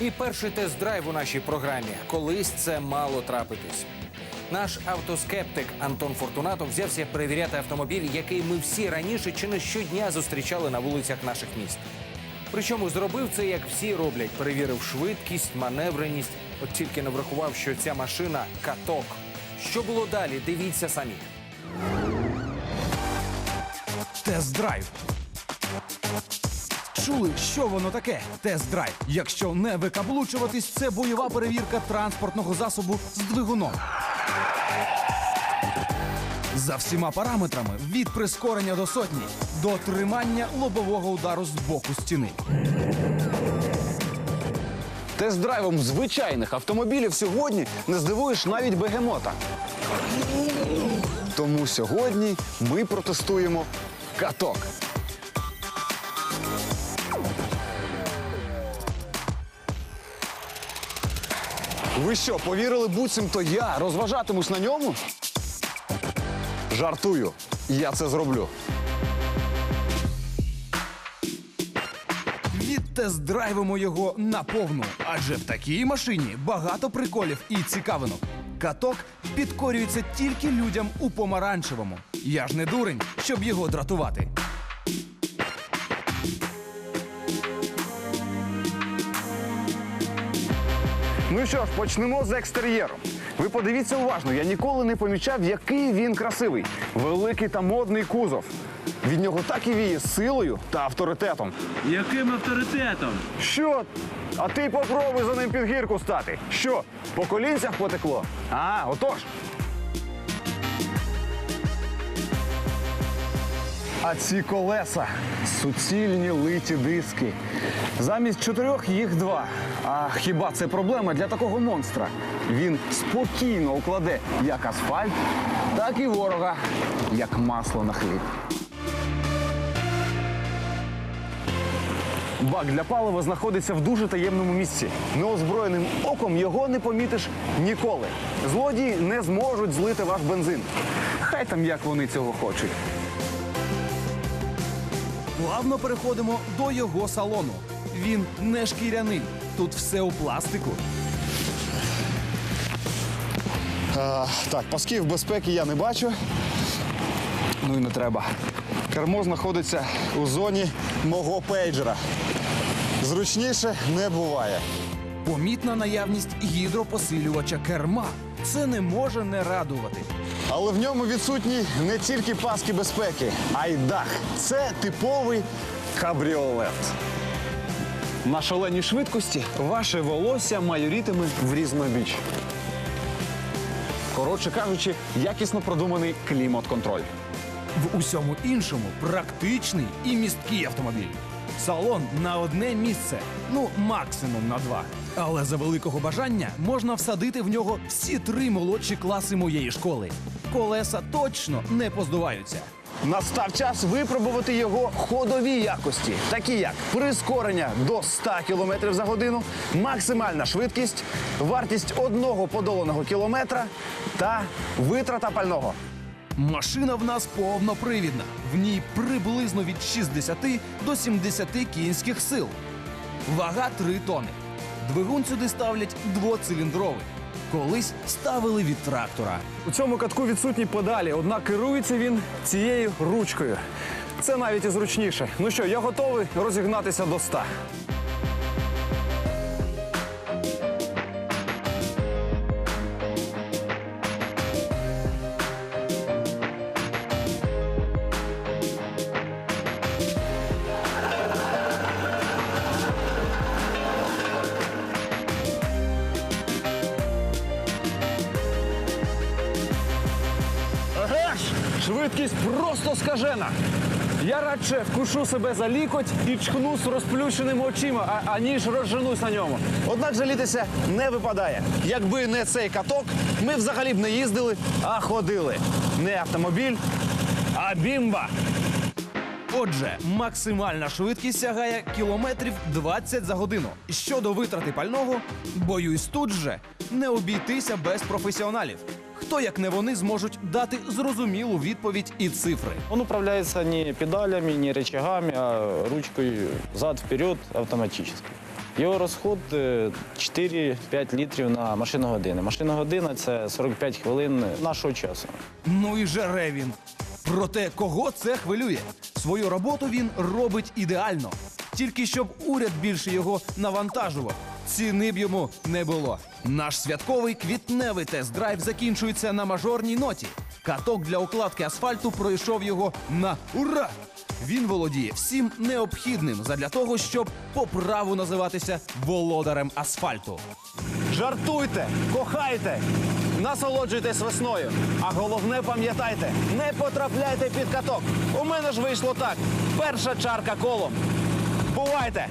І перший тест-драйв у нашій програмі. Колись це мало трапитись. Наш автоскептик Антон Фортунато взявся перевіряти автомобіль, який ми всі раніше чи не щодня зустрічали на вулицях наших міст. Причому зробив це, як всі роблять, перевірив швидкість, маневреність. От тільки не врахував, що ця машина каток. Що було далі? Дивіться самі. Тест-драйв. Чули, що воно таке? Тест-драйв. Якщо не викаблучуватись, це бойова перевірка транспортного засобу з двигуном. За всіма параметрами від прискорення до сотні до тримання лобового удару з боку стіни. Тест-драйвом звичайних автомобілів сьогодні не здивуєш навіть бегемота. Тому сьогодні ми протестуємо каток. Ви що, повірили буцімто я розважатимусь на ньому? Жартую, я це зроблю. Відтест-драйвимо його наповну. Адже в такій машині багато приколів і цікавинок. Каток підкорюється тільки людям у помаранчевому. Я ж не дурень, щоб його дратувати. Ну що ж, почнемо з екстер'єру. Ви подивіться уважно, я ніколи не помічав, який він красивий. Великий та модний кузов. Від нього так і віє силою та авторитетом. Яким авторитетом? Що? А ти попробуй за ним під гірку стати. Що? По колінцях потекло? А, отож. А ці колеса суцільні литі диски. Замість чотирьох їх два. А хіба це проблема для такого монстра? Він спокійно укладе як асфальт, так і ворога, як масло на хліб. Бак для палива знаходиться в дуже таємному місці. Неозброєним оком його не помітиш ніколи. Злодії не зможуть злити ваш бензин. Хай там як вони цього хочуть. Плавно переходимо до його салону. Він не шкіряний. Тут все у пластику. А, так, пасків безпеки я не бачу. Ну і не треба. Кермо знаходиться у зоні мого пейджера. Зручніше не буває. Помітна наявність гідропосилювача керма. Це не може не радувати. Але в ньому відсутні не тільки паски безпеки, а й дах. Це типовий кабріолет. На шаленій швидкості ваше волосся майорітиме в різнобіч. Коротше кажучи, якісно продуманий клімат-контроль. В усьому іншому практичний і місткий автомобіль. Салон на одне місце, ну максимум на два. Але за великого бажання можна всадити в нього всі три молодші класи моєї школи. Колеса точно не поздуваються. Настав час випробувати його ходові якості, такі як прискорення до 100 км за годину, максимальна швидкість, вартість одного подоланого кілометра та витрата пального. Машина в нас повнопривідна. В ній приблизно від 60 до 70 кінських сил. Вага 3 тони. Двигун сюди ставлять двоциліндровий. Колись ставили від трактора. У цьому катку відсутні педалі, однак керується він цією ручкою. Це навіть і зручніше. Ну що, я готовий розігнатися до 100. Швидкість просто скажена. Я радше вкушу себе за лікоть і чхну з розплющеними очима, а, аніж розженусь на ньому. Однак жалітися не випадає. Якби не цей каток, ми взагалі б не їздили, а ходили. Не автомобіль, а бімба. Отже, максимальна швидкість сягає кілометрів 20 за годину. Щодо витрати пального, боюсь тут же не обійтися без професіоналів. Хто як не вони зможуть дати зрозумілу відповідь і цифри. Он управляется не педалями, не рычагами, а ручкой зад-вперед автоматически. Його розход е, 4-5 літрів на машину години. Машина година це 45 хвилин нашого часу. Ну і жере він. Проте кого це хвилює? Свою роботу він робить ідеально. Тільки щоб уряд більше його навантажував. Ціни б йому не було. Наш святковий квітневий тест-драйв закінчується на мажорній ноті. Каток для укладки асфальту пройшов його на ура! Він володіє всім необхідним задля того, щоб по праву називатися володарем асфальту. Жартуйте, кохайте, насолоджуйтесь весною. А головне пам'ятайте, не потрапляйте під каток. У мене ж вийшло так. Перша чарка колом. Бувайте!